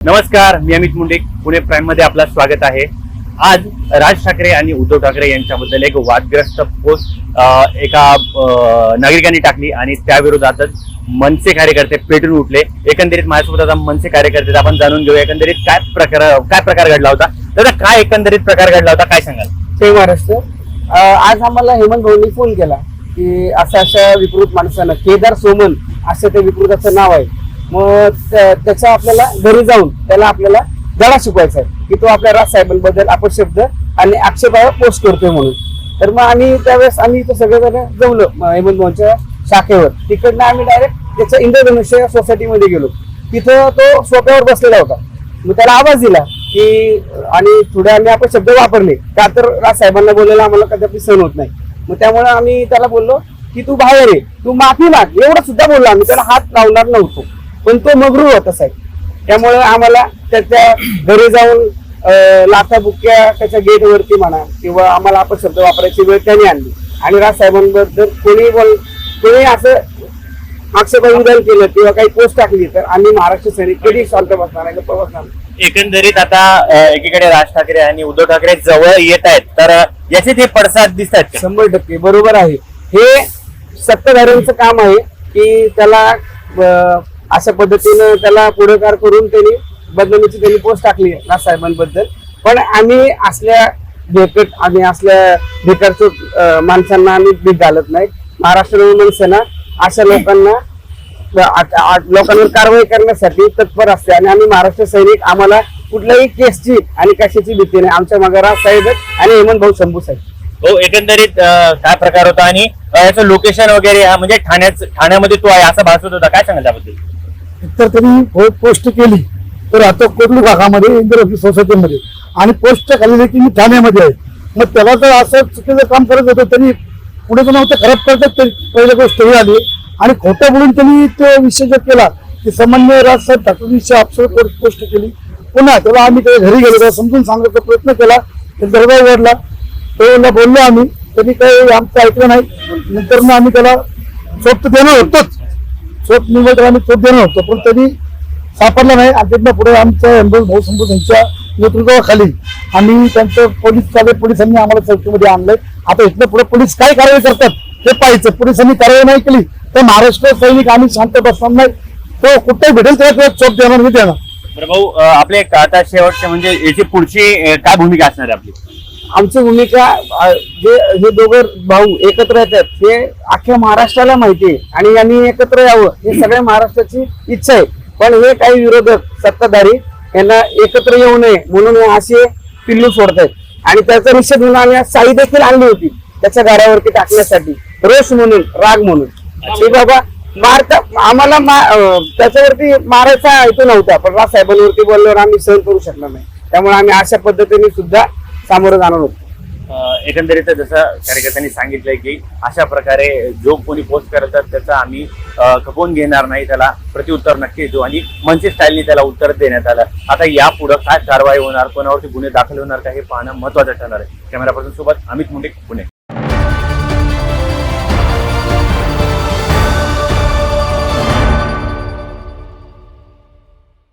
नमस्कार मी अमित मुंडे पुणे प्राईममध्ये आपलं स्वागत आहे. आज राज ठाकरे आणि उद्धव ठाकरे यांच्याबद्दल एक वादग्रस्त पोस्ट एका नागरिकांनी टाकली आणि त्याविरोधातच मनसे कार्यकर्ते पेटून उठले. एकंदरीत माझ्यासोबत आता मनसे कार्यकर्ते आपण जाणून घेऊ एकंदरीत काय प्रकार काय प्रकार घडला होता. दादा काय एकंदरीत प्रकार घडला होता? काय सांगाल? ते महाराष्ट्र आज आम्हाला हेमंत भाऊंनी फोन केला की अशा अशा विकृत माणसानं केदार सोमन असं ते विकृताचं नाव आहे. मग त्या- आपल्याला घरी जाऊन त्याला आपल्याला धडा शिकवायचा आहे की तो आपल्या राजसाहेबांबद्दल अपशब्द आणि आक्षेपावर पोस्ट करतोय म्हणून. तर मग आम्ही त्यावेळेस आम्ही इथं सगळेजण जमलो हेमंत भाऊंच्या शाखेवर. तिकडनं आम्ही डायरेक्ट त्याच्या इंद्रधनुष्य सोसायटीमध्ये गेलो. तिथं तो सोप्यावर बसलेला होता. मग त्याला आवाज दिला की आणि थोडे आम्ही आपण शब्द वापरले. का तर राज साहेबांना बोलायला आम्हाला कदापि सहन होत नाही. मग त्यामुळे आम्ही त्याला बोललो की तू बाहेर ये. तू माफी माग. एवढं सुद्धा बोललो आम्ही. त्याला हात लावणार नव्हतो. पण तो मगरू होता साहेब. त्यामुळे आम्हाला त्याच्या घरी जाऊन लाथा बुक्क्या त्याच्या गेट वरती म्हणा किंवा आम्हाला आपण शब्द वापरायची वेळ त्यांनी आणली. आणि राजसाहेबांबद्दल कोणी बोल कोणी असं आक्षेपार्ह केलं किंवा काही पोस्ट टाकली तर आम्ही महाराष्ट्र सैनिक कधी शांत बसणार आहे बसणार. एकंदरीत आता एकीकडे राज ठाकरे आणि उद्धव ठाकरे जवळ येत आहेत. तर याचे ते पडसाद दिसत आहेत शंभर टक्के बरोबर आहे. हे सत्ताधाऱ्यांचं काम आहे की त्याला अशा पद्धतीनं त्याला पुढाकार करून त्यांनी बदनामीची त्यांनी पोस्ट टाकली साहेबांबद्दल. पण आम्ही असल्या भेकट आम्ही असल्या भेकटचं माणसांना आम्ही भीक घालत नाही. महाराष्ट्र मनसेना अशा लोकांना लोकांवर कारवाई करण्यासाठी तत्पर असते आणि आम्ही महाराष्ट्र सैनिक आम्हाला कुठल्याही केसची आणि कशाची भीती नाही. आमच्या मागे राज साहेब आणि हेमंत भाऊ शंभू साहेब. हो एकंदरीत काय प्रकार होता आणि याचं लोकेशन वगैरे म्हणजे ठाण्याच ठाण्यामध्ये तो आहे असं भासत होता. काय सांगाल त्याबद्दल? तर त्यांनी हो पोस्ट केली. तर आता कोटलू भागामध्ये इंदिरा सोसायटीमध्ये. आणि पोस्ट खाली की मी ठाण्यामध्ये आहे. मग त्याला तर असं चुकीचं काम करत होतं. त्यांनी पुढे जाऊन नव्हतं खराब करतात ते गोष्ट ही आली. आणि खोटं बोलून त्यांनी तो विषय जो केला की सामान्य राजसाहेब ठाकरेंची अक्षर पोस्ट केली. पुन्हा त्याला आम्ही त्याच्या घरी गेलो समजून सांगण्याचा प्रयत्न केला. तर दरबार उघडला त्याला बोललो आम्ही. त्यांनी काही आमचं ऐकलं नाही. नंतर मग आम्ही त्याला सोबत देणार होतोच. चोट निवड आम्ही चोट देणार होतो पण त्यांनी सापडला नाही. आणि पुढे आमच्या एम्बुलन्स भाऊ संबोध यांच्या नेतृत्वाखाली आम्ही त्यांचं पोलीस चालले पोलिसांनी आम्हाला चौकीमध्ये आणलंय. आता इथलं पुढे पोलीस काय कारवाई करतात ते पाहायचं. पोलिसांनी कारवाई नाही केली तर महाराष्ट्र सैनिक आम्ही शांत बसणार नाही. तो कुठे भेटेल त्याला चोप देणार नाही देणार. भाऊ आपले आता शेवटचे म्हणजे याची पुढची काय भूमिका असणार आहे आपली? आमची भूमिका जे हे दोघं भाऊ एकत्र येतात हे अख्ख्या महाराष्ट्राला माहिती आहे. आणि यांनी एकत्र यावं हे सगळ्या महाराष्ट्राची इच्छा आहे. पण हे काही विरोधक सत्ताधारी यांना एकत्र येऊ नये म्हणून हे असे पिल्लू सोडतायत. आणि त्याचा निषेध म्हणून आम्ही साई देखील आणली होती त्याच्या घरावरती टाकण्यासाठी. रोष म्हणून राग म्हणून. की बाबा मारता आम्हाला मा- त्याच्यावरती मारायचा हेतू नव्हता पण राज साहेबांवरती बोलल्यावर आम्ही सहन करू शकणार नाही. त्यामुळे आम्ही अशा पद्धतीने सुद्धा सामोरं जाणार होतो. एकंदरीत जसं कार्यकर्त्यांनी सांगितलंय की अशा प्रकारे जो कोणी पोस्ट करतात त्याचा आम्ही खपवून घेणार नाही त्याला प्रतिउत्तर नक्की देऊ. आणि मनसे स्टाईलनी त्याला उत्तर देण्यात आलं. आता यापुढं काय कारवाई होणार कोणावरती गुन्हे दाखल होणार का हे पाहणं महत्वाचं ठरणार आहे. कॅमेरा पर्सन सोबत अमित मुंडे पुणे.